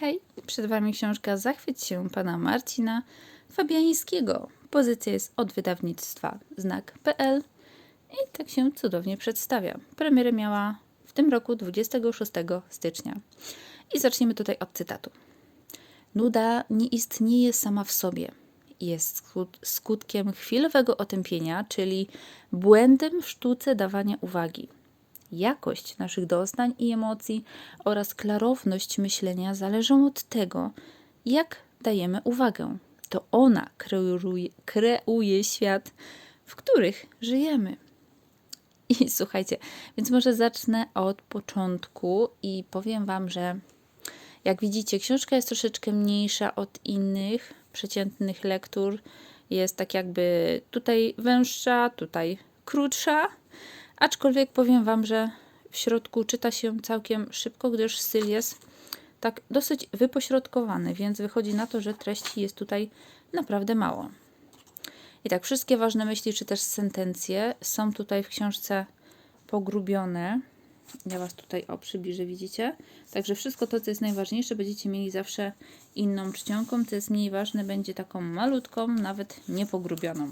Hej, przed Wami książka Zachwyć się pana Marcina Fabiańskiego. Pozycja jest od wydawnictwa znak.pl i tak się cudownie przedstawia. Premierę miała w tym roku 26 stycznia. I zaczniemy tutaj od cytatu. Nuda nie istnieje sama w sobie. Jest skut- skutkiem chwilowego otępienia, czyli błędem w sztuce dawania uwagi. Jakość naszych doznań i emocji oraz klarowność myślenia zależą od tego, jak dajemy uwagę. To ona kreuje, kreuje świat, w których żyjemy. I słuchajcie, więc może zacznę od początku i powiem Wam, że jak widzicie, książka jest troszeczkę mniejsza od innych przeciętnych lektur. Jest tak jakby tutaj węższa, tutaj krótsza, aczkolwiek powiem Wam, że w środku czyta się całkiem szybko, gdyż styl jest tak dosyć wypośrodkowany, więc wychodzi na to, że treści jest tutaj naprawdę mało. I tak, wszystkie ważne myśli, czy też sentencje są tutaj w książce pogrubione. Ja Was tutaj o przybliżę, widzicie? Także wszystko to, co jest najważniejsze, będziecie mieli zawsze inną czcionką. Co jest mniej ważne, będzie taką malutką, nawet niepogrubioną.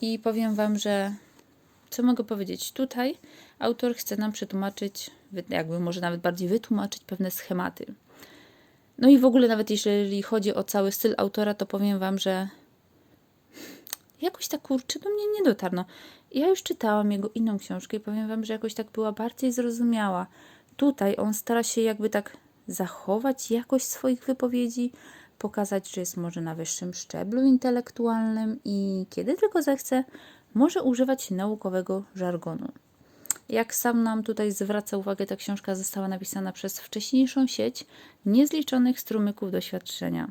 I powiem Wam, że co mogę powiedzieć? Tutaj autor chce nam przetłumaczyć, jakby może nawet bardziej wytłumaczyć pewne schematy. No i w ogóle, nawet jeżeli chodzi o cały styl autora, to powiem Wam, że jakoś tak kurczę do mnie nie dotarł. No, ja już czytałam jego inną książkę i powiem Wam, że jakoś tak była bardziej zrozumiała. Tutaj on stara się jakby tak zachować jakość swoich wypowiedzi, pokazać, że jest może na wyższym szczeblu intelektualnym i kiedy tylko zechce, może używać naukowego żargonu. Jak sam nam tutaj zwraca uwagę, ta książka została napisana przez wcześniejszą sieć niezliczonych strumyków doświadczenia.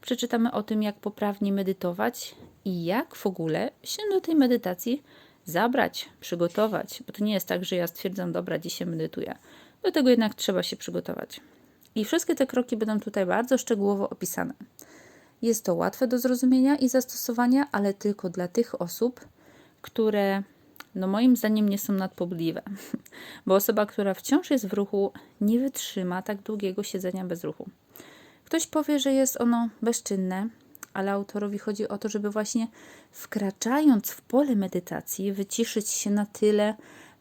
Przeczytamy o tym, jak poprawnie medytować i jak w ogóle się do tej medytacji zabrać, przygotować. Bo to nie jest tak, że ja stwierdzam, dobra, dzisiaj medytuję. Do tego jednak trzeba się przygotować. I wszystkie te kroki będą tutaj bardzo szczegółowo opisane. Jest to łatwe do zrozumienia i zastosowania, ale tylko dla tych osób, które no moim zdaniem nie są nadpobudliwe. Bo osoba, która wciąż jest w ruchu, nie wytrzyma tak długiego siedzenia bez ruchu. Ktoś powie, że jest ono bezczynne, ale autorowi chodzi o to, żeby właśnie wkraczając w pole medytacji, wyciszyć się na tyle,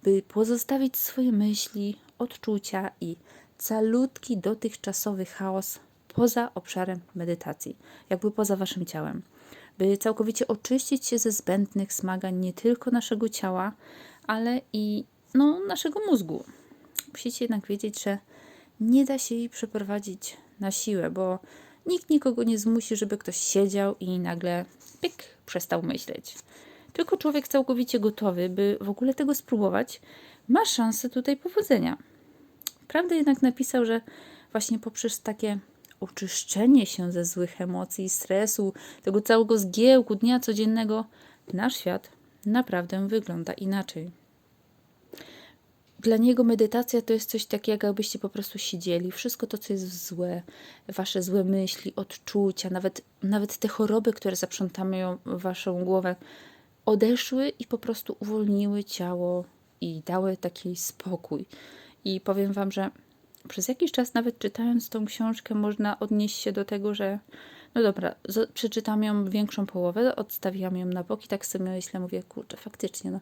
by pozostawić swoje myśli, odczucia i calutki dotychczasowy chaos poza obszarem medytacji, jakby poza waszym ciałem, by całkowicie oczyścić się ze zbędnych smagań nie tylko naszego ciała, ale i no, naszego mózgu. Musicie jednak wiedzieć, że nie da się jej przeprowadzić na siłę, bo nikt nikogo nie zmusi, żeby ktoś siedział i nagle pyk, przestał myśleć. Tylko człowiek całkowicie gotowy, by w ogóle tego spróbować, ma szansę tutaj powodzenia. Prawda jednak napisał, że właśnie poprzez takie oczyszczenie się ze złych emocji, stresu, tego całego zgiełku dnia codziennego, nasz świat naprawdę wygląda inaczej. Dla niego medytacja to jest coś takiego, jakbyście po prostu siedzieli. Wszystko to, co jest złe, wasze złe myśli, odczucia, nawet, nawet te choroby, które zaprzątają waszą głowę, odeszły i po prostu uwolniły ciało i dały taki spokój. I powiem wam, że przez jakiś czas, nawet czytając tą książkę, można odnieść się do tego, że no dobra, przeczytam ją większą połowę, odstawiam ją na bok i tak sobie myślę, mówię, kurczę, faktycznie, no,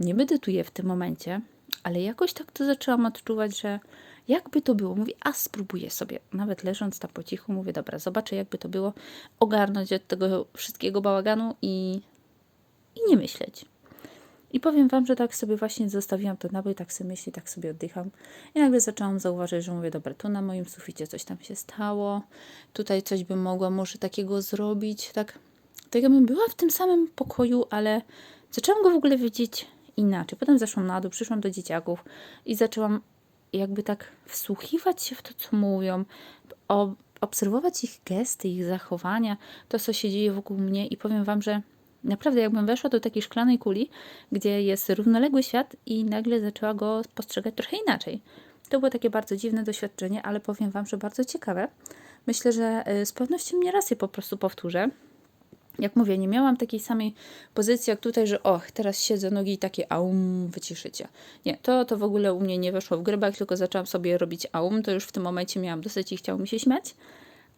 nie medytuję w tym momencie, ale jakoś tak to zaczęłam odczuwać, że jakby to było, mówię, a spróbuję sobie, nawet leżąc tam po cichu, mówię, dobra, zobaczę jakby to było, ogarnąć od tego wszystkiego bałaganu i, i nie myśleć. I powiem Wam, że tak sobie właśnie zostawiłam to nabój, tak sobie myśli, tak sobie oddycham. I nagle zaczęłam zauważyć, że mówię, dobra, tu na moim suficie coś tam się stało, tutaj coś bym mogła może takiego zrobić, tak, tak jakbym była w tym samym pokoju, ale zaczęłam go w ogóle widzieć inaczej. Potem zeszłam na dół, przyszłam do dzieciaków i zaczęłam jakby tak wsłuchiwać się w to, co mówią, obserwować ich gesty, ich zachowania, to, co się dzieje wokół mnie i powiem Wam, że naprawdę jakbym weszła do takiej szklanej kuli, gdzie jest równoległy świat i nagle zaczęła go postrzegać trochę inaczej. To było takie bardzo dziwne doświadczenie, ale powiem Wam, że bardzo ciekawe. Myślę, że y, z pewnością nie raz je po prostu powtórzę. Jak mówię, nie miałam takiej samej pozycji jak tutaj, że och, teraz siedzę, nogi i takie aum, wyciszycie. Nie, to, to w ogóle u mnie nie weszło w jak tylko zaczęłam sobie robić aum, to już w tym momencie miałam dosyć i chciało mi się śmiać,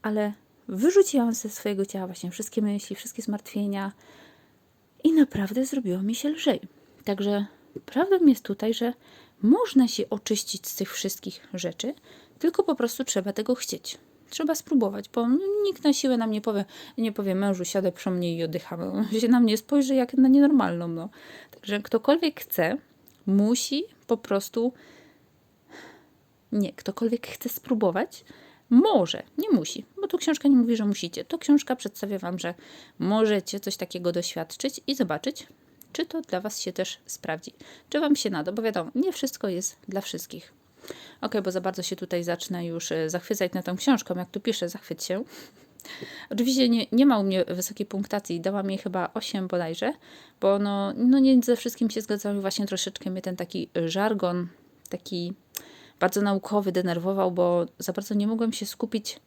ale wyrzuciłam ze swojego ciała właśnie wszystkie myśli, wszystkie zmartwienia i naprawdę zrobiło mi się lżej. Także prawdą jest tutaj, że można się oczyścić z tych wszystkich rzeczy, tylko po prostu trzeba tego chcieć. Trzeba spróbować, bo nikt na siłę nam nie powie, nie powie mężu, siadaj przy mnie i oddychamy. On się na mnie spojrzy jak na nienormalną. No. Także ktokolwiek chce, musi po prostu nie, ktokolwiek chce spróbować, może, nie musi, bo tu książka nie mówi, że musicie. To książka przedstawia Wam, że możecie coś takiego doświadczyć i zobaczyć, czy to dla Was się też sprawdzi. Czy Wam się nada, bo wiadomo, nie wszystko jest dla wszystkich. Ok, bo za bardzo się tutaj zacznę już e, zachwycać na tą książką, jak tu piszę, zachwyć się. Oczywiście nie, nie ma u mnie wysokiej punktacji, dałam jej chyba 8 bodajże, bo no, no nie ze wszystkim się zgadzam i właśnie troszeczkę mnie ten taki żargon, taki bardzo naukowy denerwował, bo za bardzo nie mogłem się skupić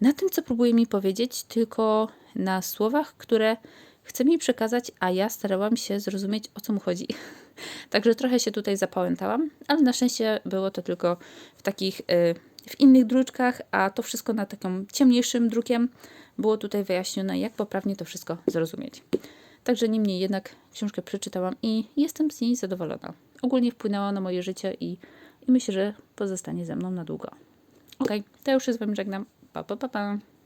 na tym, co próbuje mi powiedzieć, tylko na słowach, które chce mi przekazać, a ja starałam się zrozumieć, o co mu chodzi. Także trochę się tutaj zapałętałam, ale na szczęście było to tylko w takich, y, w innych druczkach, a to wszystko na takim ciemniejszym drukiem było tutaj wyjaśnione, jak poprawnie to wszystko zrozumieć. Także niemniej jednak książkę przeczytałam i jestem z niej zadowolona. Ogólnie wpłynęła na moje życie i, i myślę, że pozostanie ze mną na długo. Ok, to już się z Wami żegnam. Pa, pa, pa, pa.